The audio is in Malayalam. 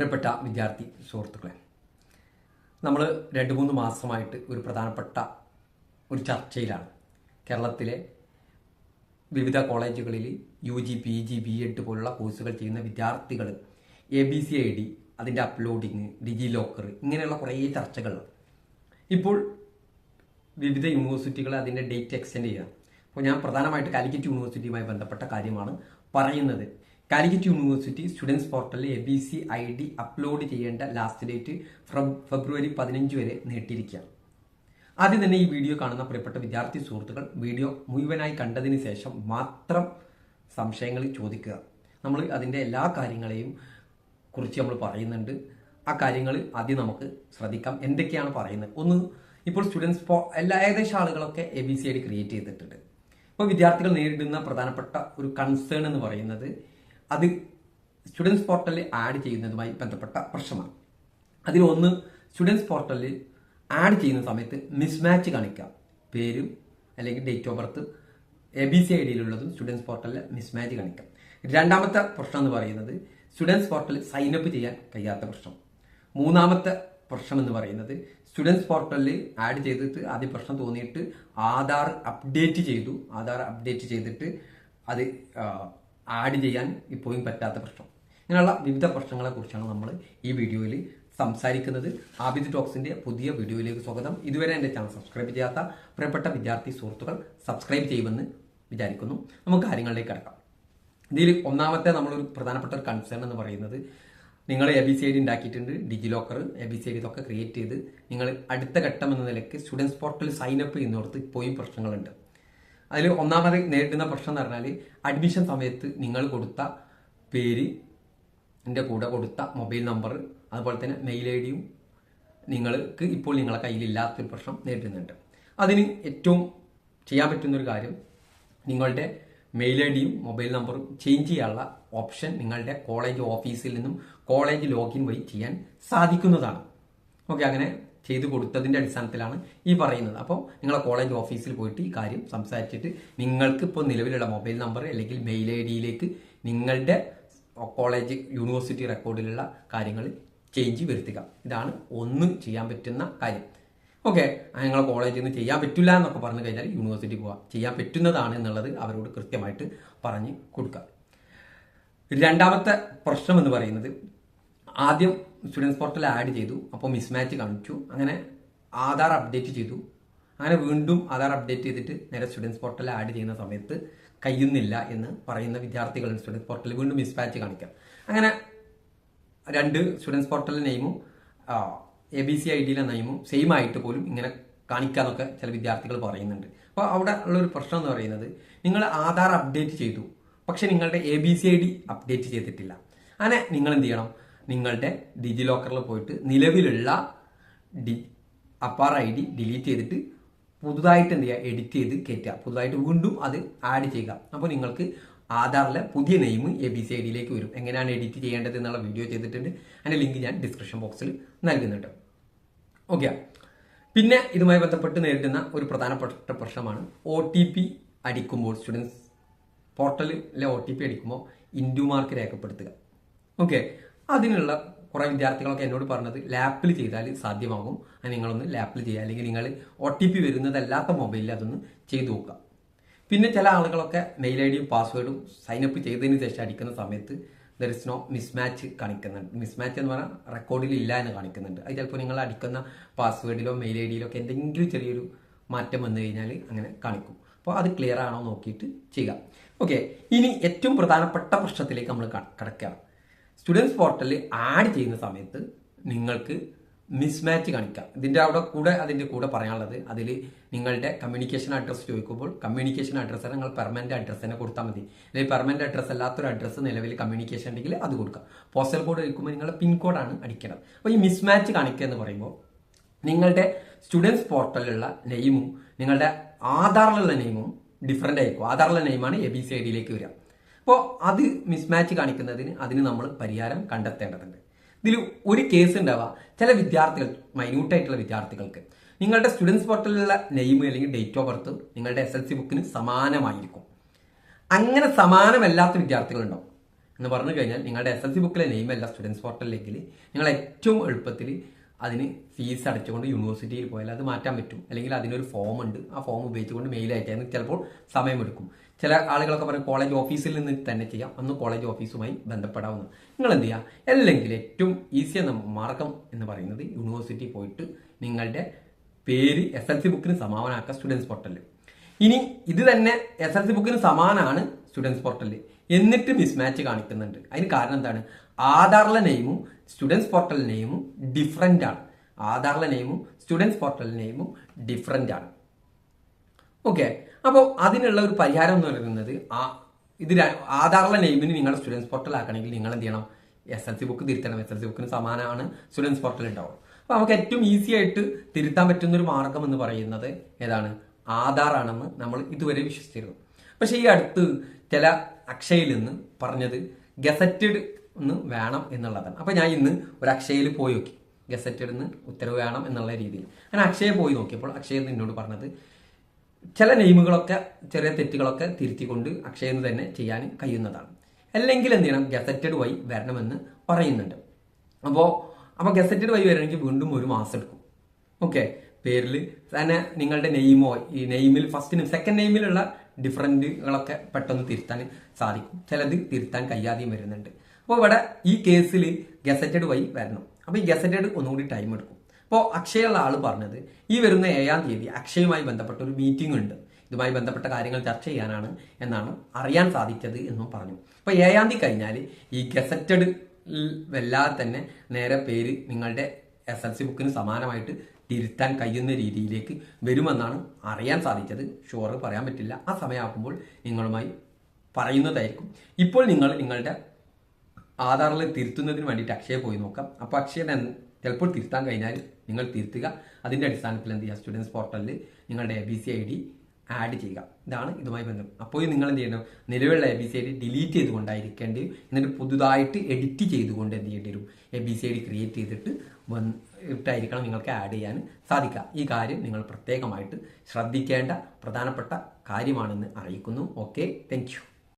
പ്രിയപ്പെട്ട വിദ്യാർത്ഥി സുഹൃത്തുക്കളെ നമ്മൾ രണ്ട് മൂന്ന് മാസമായിട്ട് ഒരു പ്രധാനപ്പെട്ട ഒരു ചർച്ചയിലാണ്. കേരളത്തിലെ വിവിധ കോളേജുകളിൽ U G P G B Ed പോലുള്ള കോഴ്സുകൾ ചെയ്യുന്ന വിദ്യാർത്ഥികൾ A B C I D അതിന്റെ അപ്ലോഡിങ് ഡിജി ലോക്കർ ഇങ്ങനെയുള്ള കുറേ ചർച്ചകൾ ഇപ്പോൾ വിവിധ യൂണിവേഴ്സിറ്റികൾ അതിന്റെ ഡേറ്റ് എക്സ്റ്റെൻഡ് ചെയ്യുക അപ്പോൾ ഞാൻ പ്രധാനമായിട്ട് കാലിക്കറ്റ് യൂണിവേഴ്സിറ്റിയുമായി ബന്ധപ്പെട്ട കാര്യമാണ് പറയുന്നത്. കാലിക്കറ്റ് യൂണിവേഴ്സിറ്റി സ്റ്റുഡൻസ് പോർട്ടലിൽ A B C I D upload ചെയ്യേണ്ട ലാസ്റ്റ് ഡേറ്റ് ഫെബ്രുവരി പതിനഞ്ച് വരെ നീട്ടിയിരിക്കുക. ആദ്യം തന്നെ ഈ വീഡിയോ കാണുന്ന പ്രിയപ്പെട്ട വിദ്യാർത്ഥി സുഹൃത്തുക്കൾ വീഡിയോ മുഴുവനായി കണ്ടതിന് ശേഷം മാത്രം സംശയങ്ങൾ ചോദിക്കുക. നമ്മൾ അതിന്റെ എല്ലാ കാര്യങ്ങളെയും കുറിച്ച് നമ്മൾ പറയുന്നുണ്ട്. ആ കാര്യങ്ങൾ ആദ്യം നമുക്ക് ശ്രദ്ധിക്കാം. എന്തൊക്കെയാണ് പറയുന്നത്? ഒന്ന് ഇപ്പോൾ സ്റ്റുഡൻസ് എല്ലാ ഏകദേശം ആളുകളൊക്കെ A B C I D create ചെയ്തിട്ടുണ്ട്. ഇപ്പോൾ വിദ്യാർത്ഥികൾ നേരിടുന്ന പ്രധാനപ്പെട്ട ഒരു കൺസേൺ എന്ന് പറയുന്നത് അത് സ്റ്റുഡൻസ് പോർട്ടലിൽ ആഡ് ചെയ്യുന്നതുമായി ബന്ധപ്പെട്ട പ്രശ്നമാണ്. അതിലൊന്ന് സ്റ്റുഡൻസ് പോർട്ടലിൽ ആഡ് ചെയ്യുന്ന സമയത്ത് മിസ്മാച്ച് കാണിക്കാം. പേരും അല്ലെങ്കിൽ date of birth A B C I ഡിയിലുള്ളതും students പോർട്ടലിൽ മിസ്മാച്ച് കാണിക്കാം. രണ്ടാമത്തെ പ്രശ്നം എന്ന് പറയുന്നത് സ്റ്റുഡൻസ് പോർട്ടലിൽ സൈനപ്പ് ചെയ്യാൻ കഴിയാത്ത പ്രശ്നം. മൂന്നാമത്തെ പ്രശ്നം എന്ന് പറയുന്നത് സ്റ്റുഡൻസ് പോർട്ടലിൽ ആഡ് ചെയ്തിട്ട് ആദ്യം പ്രശ്നം തോന്നിയിട്ട് ആധാർ അപ്ഡേറ്റ് ചെയ്തു. ആധാർ അപ്ഡേറ്റ് ചെയ്തിട്ട് അത് ആഡ് ചെയ്യാൻ ഇപ്പോഴും പറ്റാത്ത പ്രശ്നം. ഇങ്ങനെയുള്ള വിവിധ പ്രശ്നങ്ങളെക്കുറിച്ചാണ് നമ്മൾ ഈ വീഡിയോയിൽ സംസാരിക്കുന്നത്. ആബിദ് ടോക്സിന്റെ പുതിയ വീഡിയോയിലേക്ക് സ്വാഗതം. ഇതുവരെ എന്റെ ചാനൽ സബ്സ്ക്രൈബ് ചെയ്യാത്ത പ്രിയപ്പെട്ട വിദ്യാർത്ഥി സുഹൃത്തുക്കൾ സബ്സ്ക്രൈബ് ചെയ്യുമെന്ന് വിചാരിക്കുന്നു. നമുക്ക് കാര്യങ്ങളിലേക്ക് കിടക്കാം. ഇതിൽ ഒന്നാമത്തെ നമ്മളൊരു പ്രധാനപ്പെട്ട ഒരു കൺസേൺ എന്ന് പറയുന്നത് നിങ്ങൾ A B C I D ഉണ്ടാക്കിയിട്ടുണ്ട് DigiLocker A B C I D ഇതൊക്കെ ക്രിയേറ്റ് ചെയ്ത് നിങ്ങൾ അടുത്ത ഘട്ടം എന്ന നിലയ്ക്ക് സ്റ്റുഡൻസ് പോർട്ടൽ സൈൻ അപ്പ് ഇപ്പോഴും പ്രശ്നങ്ങളുണ്ട്. അതിൽ ഒന്നാമത് നേരിടുന്ന പ്രശ്നം എന്ന് പറഞ്ഞാൽ അഡ്മിഷൻ സമയത്ത് നിങ്ങൾ കൊടുത്ത പേര് എന്റെ കൂടെ കൊടുത്ത മൊബൈൽ നമ്പർ അതുപോലെ തന്നെ മെയിൽ ഐ ഡിയും നിങ്ങൾക്ക് ഇപ്പോൾ നിങ്ങളെ കയ്യിലില്ലാത്തൊരു പ്രശ്നം നേരിടുന്നുണ്ട്. അതിന് ഏറ്റവും ചെയ്യാൻ പറ്റുന്നൊരു കാര്യം നിങ്ങളുടെ മെയിൽ ഐ ഡിയും മൊബൈൽ നമ്പറും ചേഞ്ച് ചെയ്യാനുള്ള ഓപ്ഷൻ നിങ്ങളുടെ കോളേജ് ഓഫീസിൽ നിന്നും കോളേജ് ലോഗിൻ വഴി ചെയ്യാൻ സാധിക്കുന്നതാണ്. ഓക്കെ അങ്ങനെ ചെയ്തു കൊടുത്തതിന്റെ അടിസ്ഥാനത്തിലാണ് ഈ പറയുന്നത്. അപ്പോൾ നിങ്ങളെ കോളേജ് ഓഫീസിൽ പോയിട്ട് ഈ കാര്യം സംസാരിച്ചിട്ട് നിങ്ങൾക്ക് ഇപ്പോൾ നിലവിലുള്ള മൊബൈൽ നമ്പർ അല്ലെങ്കിൽ മെയിൽ ഐ ഡിയിലേക്ക് നിങ്ങളുടെ കോളേജ് യൂണിവേഴ്സിറ്റി റെക്കോർഡിലുള്ള കാര്യങ്ങൾ ചേഞ്ച് വരുത്തുക. ഇതാണ് ഒന്ന് ചെയ്യാൻ പറ്റുന്ന കാര്യം. ഓക്കെ ഞങ്ങളെ കോളേജിൽ നിന്ന് ചെയ്യാൻ പറ്റില്ല എന്നൊക്കെ പറഞ്ഞു കഴിഞ്ഞാൽ യൂണിവേഴ്സിറ്റി പോവാം. ചെയ്യാൻ പറ്റുന്നതാണ് എന്നുള്ളത് അവരോട് കൃത്യമായിട്ട് പറഞ്ഞ് കൊടുക്കുക. രണ്ടാമത്തെ പ്രശ്നം എന്ന് പറയുന്നത് ആദ്യം സ്റ്റുഡൻസ് പോർട്ടൽ ആഡ് ചെയ്തു. അപ്പോൾ മിസ്മാച്ച് കാണിച്ചു. അങ്ങനെ ആധാർ അപ്ഡേറ്റ് ചെയ്തു. അങ്ങനെ വീണ്ടും ആധാർ അപ്ഡേറ്റ് ചെയ്തിട്ട് നേരെ സ്റ്റുഡൻസ് പോർട്ടൽ ആഡ് ചെയ്യുന്ന സമയത്ത് കഴിയുന്നില്ല എന്ന് പറയുന്ന വിദ്യാർത്ഥികൾ സ്റ്റുഡൻസ് പോർട്ടലിൽ വീണ്ടും മിസ്മാച്ച് കാണിക്കാം. അങ്ങനെ രണ്ട് സ്റ്റുഡൻസ് പോർട്ടൽ നെയിമും എ ബി സി ഐ ഡിയിലെ നെയിമും സെയിം ആയിട്ട് പോലും ഇങ്ങനെ കാണിക്കാന്നൊക്കെ ചില വിദ്യാർത്ഥികൾ പറയുന്നുണ്ട്. അപ്പോൾ അവിടെ ഉള്ളൊരു പ്രശ്നം എന്ന് പറയുന്നത് നിങ്ങൾ ആധാർ അപ്ഡേറ്റ് ചെയ്തു. പക്ഷെ നിങ്ങളുടെ A B C I D update ചെയ്തിട്ടില്ല. അങ്ങനെ നിങ്ങൾ എന്ത് ചെയ്യണം? നിങ്ങളുടെ ഡിജി ലോക്കറിൽ പോയിട്ട് നിലവിലുള്ള D APAAR I D delete ചെയ്തിട്ട് പുതുതായിട്ട് എന്ത് ചെയ്യുക എഡിറ്റ് ചെയ്ത് കയറ്റുക. പുതുതായിട്ട് വീണ്ടും അത് ആഡ് ചെയ്യുക. അപ്പോൾ നിങ്ങൾക്ക് ആധാറിലെ പുതിയ name A B C I ഡിയിലേക്ക് വരും. എങ്ങനെയാണ് എഡിറ്റ് ചെയ്യേണ്ടത് എന്നുള്ള വീഡിയോ ചെയ്തിട്ടുണ്ട്. അതിന്റെ ലിങ്ക് ഞാൻ ഡിസ്ക്രിപ്ഷൻ ബോക്സിൽ നൽകുന്നുണ്ട്. ഓക്കെ പിന്നെ ഇതുമായി ബന്ധപ്പെട്ട് നേരിടുന്ന ഒരു പ്രധാനപ്പെട്ട പ്രശ്നമാണ് ഒ ടി പി അടിക്കുമ്പോൾ സ്റ്റുഡൻസ് പോർട്ടലിലെ ഒ ടി പി അടിക്കുമ്പോൾ ഇൻഡു മാർക്ക് രേഖപ്പെടുത്തുക. ഓക്കെ അതിനുള്ള കുറേ വിദ്യാർത്ഥികളൊക്കെ എന്നോട് പറഞ്ഞത് ലാപ്പിൽ ചെയ്താൽ സാധ്യമാകും. അത് നിങ്ങളൊന്ന് ലാപ്പിൽ ചെയ്യുക. അല്ലെങ്കിൽ നിങ്ങൾ ഒ ടി പി വരുന്നതല്ലാത്ത മൊബൈലിൽ അതൊന്ന് ചെയ്തു നോക്കുക. പിന്നെ ചില ആളുകളൊക്കെ മെയിൽ ഐ ഡിയും പാസ്വേഡും സൈനപ്പ് ചെയ്തതിന് ശേഷം അടിക്കുന്ന സമയത്ത് ദർ ഇസ് നോ മിസ്മാച്ച് കാണിക്കുന്നുണ്ട്. മിസ്മാച്ച് എന്ന് പറഞ്ഞാൽ റെക്കോർഡിൽ ഇല്ല എന്ന് കാണിക്കുന്നുണ്ട്. അത് ചിലപ്പോൾ നിങ്ങൾ അടിക്കുന്ന പാസ്വേഡിലോ മെയിൽ ഐ ഡിയിലോ ഒക്കെ എന്തെങ്കിലും ചെറിയൊരു മാറ്റം വന്നു കഴിഞ്ഞാൽ അങ്ങനെ കാണിക്കും. അപ്പോൾ അത് ക്ലിയർ ആണോ നോക്കിയിട്ട് ചെയ്യുക. ഓക്കെ ഇനി ഏറ്റവും പ്രധാനപ്പെട്ട പ്രശ്നത്തിലേക്ക് നമ്മൾ കിടക്കുകയാണ്. സ്റ്റുഡൻസ് പോർട്ടലിൽ ആഡ് ചെയ്യുന്ന സമയത്ത് നിങ്ങൾക്ക് മിസ്മാച്ച് കാണിക്കാം. ഇതിന്റെ അവിടെ കൂടെ അതിന്റെ കൂടെ പറയാനുള്ളത് അതിൽ നിങ്ങളുടെ കമ്മ്യൂണിക്കേഷൻ അഡ്രസ്സ് ചോദിക്കുമ്പോൾ കമ്മ്യൂണിക്കേഷൻ അഡ്രസ്സ് നിങ്ങൾ പെർമനന്റ് അഡ്രസ്സ് തന്നെ കൊടുത്താൽ മതി. അല്ലെങ്കിൽ പെർമനന്റ് അഡ്രസ്സ് അല്ലാത്തൊരു അഡ്രസ്സ് നിലവിൽ കമ്മ്യൂണിക്കേഷൻ ഉണ്ടെങ്കിൽ അത് കൊടുക്കുക പോസ്റ്റൽ കോഡ് അടിക്കുമ്പോൾ നിങ്ങളുടെ പിൻകോഡാണ് അടിക്കേണ്ടത് അപ്പോൾ ഈ മിസ്മാച്ച് കാണിക്കുക എന്ന് പറയുമ്പോൾ നിങ്ങളുടെ സ്റ്റുഡൻസ് പോർട്ടലിലുള്ള നെയിമും നിങ്ങളുടെ ആധാറിലുള്ള നെയിമും ഡിഫറന്റ് ആയിരിക്കും. ആധാറിലുള്ള നെയിമാണ് എ ബി സി ഐ ഡിയിലേക്ക് വരിക. അപ്പോൾ അത് മിസ്മാച്ച് കാണിക്കുന്നതിന് അതിന് നമ്മൾ പരിഹാരം കണ്ടെത്തേണ്ടതുണ്ട്. ഇതിൽ ഒരു കേസ് ഉണ്ടാവുക ചില വിദ്യാർത്ഥികൾ മൈന്യൂട്ടായിട്ടുള്ള വിദ്യാർത്ഥികൾക്ക്. നിങ്ങളുടെ സ്റ്റുഡൻസ് പോർട്ടലിലുള്ള നെയിം അല്ലെങ്കിൽ ഡേറ്റ് ഓഫ് ബർത്ത് നിങ്ങളുടെ എസ് എൽ സി ബുക്കിന് സമാനമായിരിക്കും. അങ്ങനെ സമാനമല്ലാത്ത വിദ്യാർത്ഥികളുണ്ടാവും. എന്ന് പറഞ്ഞു കഴിഞ്ഞാൽ നിങ്ങളുടെ എസ് എൽ സി ബുക്കിലെ നെയിം അല്ല സ്റ്റുഡൻസ് പോർട്ടലിലേക്ക് നിങ്ങൾ ഏറ്റവും എളുപ്പത്തിൽ അതിന് ഫീസ് അടച്ചുകൊണ്ട് യൂണിവേഴ്സിറ്റിയിൽ പോയാൽ അത് മാറ്റാൻ പറ്റും. അല്ലെങ്കിൽ അതിനൊരു ഫോം ഉണ്ട്. ആ ഫോം ഉപയോഗിച്ചുകൊണ്ട് മെയിൽ അയക്കാൻ ചിലപ്പോൾ സമയമെടുക്കും. ചില ആളുകളൊക്കെ പറയും കോളേജ് ഓഫീസിൽ നിന്ന് തന്നെ ചെയ്യാം. അന്ന് കോളേജ് ഓഫീസുമായി ബന്ധപ്പെടാവുന്ന. നിങ്ങൾ എന്ത് ചെയ്യുക അല്ലെങ്കിൽ ഏറ്റവും ഈസി മാർഗം എന്ന് പറയുന്നത് യൂണിവേഴ്സിറ്റി പോയിട്ട് നിങ്ങളുടെ പേര് എസ് എൽ സി ബുക്കിന് സമാനമാക്കുക സ്റ്റുഡൻസ് പോർട്ടലിൽ ഇനി ഇത് തന്നെ എസ് എൽ സി ബുക്കിന് സമാനമാണ് സ്റ്റുഡൻസ് പോർട്ടലിൽ എന്നിട്ട് മിസ്മാച്ച് കാണിക്കുന്നുണ്ട്. അതിന് കാരണം എന്താണ്? ആധാറിലെ നെയിമും സ്റ്റുഡൻസ് പോർട്ടൽ നെയിമും ഡിഫറെന്റ് ആണ്. ആധാറിലെ നെയിമും സ്റ്റുഡൻസ് പോർട്ടൽ നെയിമും ഡിഫറെന്റ് ആണ്. ഓക്കെ അപ്പോൾ അതിനുള്ള ഒരു പരിഹാരം എന്ന് പറയുന്നത് ആ ഇത് ആധാറിലെ നെയിമിന് നിങ്ങളുടെ സ്റ്റുഡൻസ് പോർട്ടൽ ആക്കണമെങ്കിൽ നിങ്ങൾ എന്ത് ചെയ്യണം? എസ് എൽ സി ബുക്ക് തിരുത്തണം. എസ് എൽ സി ബുക്കിന് സമാനമാണ് സ്റ്റുഡൻസ് പോർട്ടൽ ഉണ്ടാവും അപ്പോൾ നമുക്ക് ഏറ്റവും ഈസി ആയിട്ട് തിരുത്താൻ പറ്റുന്ന ഒരു മാർഗം എന്ന് പറയുന്നത് ഏതാണ്? ആധാറാണെന്ന് നമ്മൾ ഇതുവരെ വിശ്വസിച്ചിരുന്നു. പക്ഷേ ഈ അടുത്ത് ചില അക്ഷയിൽ നിന്ന് പറഞ്ഞത് ഗസറ്റഡ് എന്ന് വേണം എന്നുള്ളതാണ്. അപ്പോൾ ഞാൻ ഇന്ന് ഒരു അക്ഷയയിൽ പോയി നോക്കി. ഗസറ്റഡ് നിന്ന് ഉത്തരവ് വേണം എന്നുള്ള രീതിയിൽ. അങ്ങനെ അക്ഷയ പോയി നോക്കിയപ്പോൾ അക്ഷയ എന്നോട് പറഞ്ഞത് ചില നെയിമുകളൊക്കെ ചെറിയ തെറ്റുകളൊക്കെ തിരുത്തിക്കൊണ്ട് അക്ഷയെന്ന് തന്നെ ചെയ്യാൻ കഴിയുന്നതാണ്. അല്ലെങ്കിൽ എന്ത് ചെയ്യണം ഗസറ്റഡ് വഴി വരണമെന്ന് പറയുന്നുണ്ട്. അപ്പോൾ അപ്പോൾ ഗസറ്റഡ് വഴി വരണമെങ്കിൽ വീണ്ടും ഒരു മാസം എടുക്കും. ഓക്കെ? പേരിൽ തന്നെ നിങ്ങളുടെ നെയിമോ ഈ നെയിമിൽ ഫസ്റ്റ് സെക്കൻഡ് നെയിമിലുള്ള ഡിഫറന്റുകളൊക്കെ പെട്ടെന്ന് തിരുത്താൻ സാധിക്കും. ചിലത് തിരുത്താൻ കഴിയാതെയും വരുന്നുണ്ട്. അപ്പോൾ ഇവിടെ ഈ കേസിൽ ഗസറ്റഡ് വഴി വരണം. അപ്പോൾ ഈ ഗസറ്റഡ് ഒന്നുകൂടി ടൈം എടുക്കും. അപ്പോൾ അക്ഷയുള്ള ആൾ പറഞ്ഞത് ഈ വരുന്ന ഏഴാം തീയതി അക്ഷയുമായി ബന്ധപ്പെട്ട ഒരു മീറ്റിംഗ് ഉണ്ട്. ഇതുമായി ബന്ധപ്പെട്ട കാര്യങ്ങൾ ചർച്ച ചെയ്യാനാണ് എന്നാണ് അറിയാൻ സാധിച്ചത് എന്നും പറഞ്ഞു. അപ്പോൾ ഏഴാം തീയതി കഴിഞ്ഞാൽ ഈ ഗസറ്റഡ് വല്ലാതെ തന്നെ നേരെ പേര് നിങ്ങളുടെ എസ് എൽ സി ബുക്കിന് സമാനമായിട്ട് തിരുത്താൻ കഴിയുന്ന രീതിയിലേക്ക് വരുമെന്നാണ് അറിയാൻ സാധിച്ചത്. ഷുവർ പറയാൻ പറ്റില്ല. ആ സമയമാകുമ്പോൾ നിങ്ങളുമായി പറയുന്നതായിരിക്കും. ഇപ്പോൾ നിങ്ങൾ നിങ്ങളുടെ ആധാറിൽ തിരുത്തുന്നതിന് വേണ്ടിയിട്ട് അക്ഷയ പോയി നോക്കാം. അപ്പോൾ അക്ഷയ ചിലപ്പോൾ തിരുത്താൻ കഴിഞ്ഞാൽ നിങ്ങൾ തിരുത്തുക. അതിന്റെ അടിസ്ഥാനത്തിൽ എന്ത് ചെയ്യുക? സ്റ്റുഡൻസ് പോർട്ടലിൽ നിങ്ങളുടെ A B C I D add ചെയ്യുക. ഇതാണ് ഇതുമായി ബന്ധം. അപ്പോൾ നിങ്ങൾ എന്ത് ചെയ്യണം? നിലവിലുള്ള A B C I D delete ചെയ്തുകൊണ്ടായിരിക്കേണ്ടി വരും എന്നിട്ട് പുതുതായിട്ട് എഡിറ്റ് ചെയ്തുകൊണ്ട് എന്ത് ചെയ്യേണ്ടി വരും? A B C I D create ചെയ്തിട്ട് വന്ന് ഇട്ടായിരിക്കണം നിങ്ങൾക്ക് ആഡ് ചെയ്യാൻ സാധിക്കുക. ഈ കാര്യം നിങ്ങൾ പ്രത്യേകമായിട്ട് ശ്രദ്ധിക്കേണ്ട പ്രധാനപ്പെട്ട കാര്യമാണെന്ന് അറിയിക്കുന്നു. Okay thank you